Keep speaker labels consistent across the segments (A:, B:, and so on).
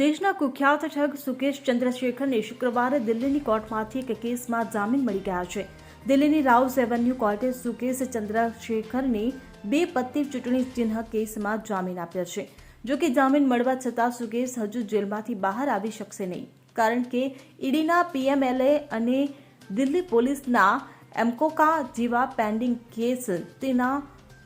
A: દેશના કુખ્યાત ઠગ સુકેશ ચંદ્રશેખરને શુક્રવારે દિલ્હીની કોર્ટમાંથી એક કેસમાં જામીન મળી ગયા છે. દિલ્હીની રાઉસ એવન્યુ કોર્ટે સુકેશ ચંદ્રશેખરને બે પત્તી ચૂંટણી ચિહ્ન કેસમાં જામીન આપ્યો છે. જો કે જામીન મળવા છતાં સુકેશ હજુ જેલમાંથી બહાર આવી શકશે નહીં. કારણ કે ઈડીના પીએમએલએ અને દિલ્હી પોલીસના એમકોકા જેવા પેન્ડિંગ કેસ તેના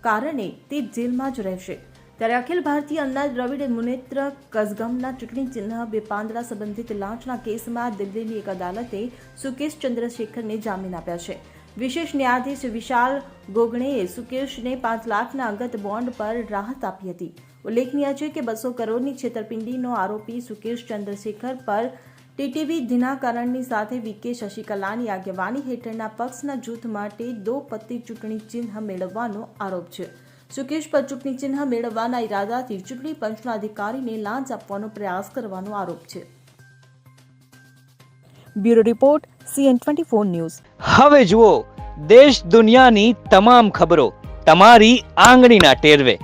A: કારણે તે જેલમાં જ રહેશે. ત્યારે અખિલ ભારતીય અન્ના દ્રવિડ મુનેત્ર કઝગમના ચૂંટણી ચિહ્ન બે પાંદડા સંબંધિત લાંચના કેસમાં દિલ્હીની એક અદાલતે સુકેશ ચંદ્રશેખરને જામીન આપ્યા છે. વિશેષ ન્યાયાધીશ વિશાલ ગોગણેએ સુકેશને પાંચ લાખના અંગત બોન્ડ પર રાહત આપી હતી. ઉલ્લેખનીય છે કે બસો કરોડની છેતરપિંડીનો આરોપી સુકેશ ચંદ્રશેખર પર ટીટીવી દિનાકરણની સાથે વીકે શશિકલાની આગેવાની હેઠળના પક્ષના જૂથ માટે દો પત્તી ચૂંટણી ચિહ્ન મેળવવાનો આરોપ છે. સુકેશ ચૂંટણી ચિહ્ન મેળવવાના ઈરાદાથી ચૂંટણી પંચના અધિકારીને લાંચ આપવાનો પ્રયાસ કરવાનો આરોપ છે.
B: Bureau report, CN twenty four news.
C: હવે જુઓ, દેશ દુનિયાની તમામ ખબરો તમારી આંગળીના ટેરવે.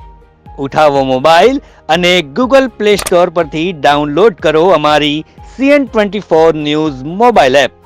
C: ઉઠાવો મોબાઈલ અને ગૂગલ પ્લે સ્ટોર પરથી ડાઉનલોડ કરો અમારી CN twenty four news mobile app.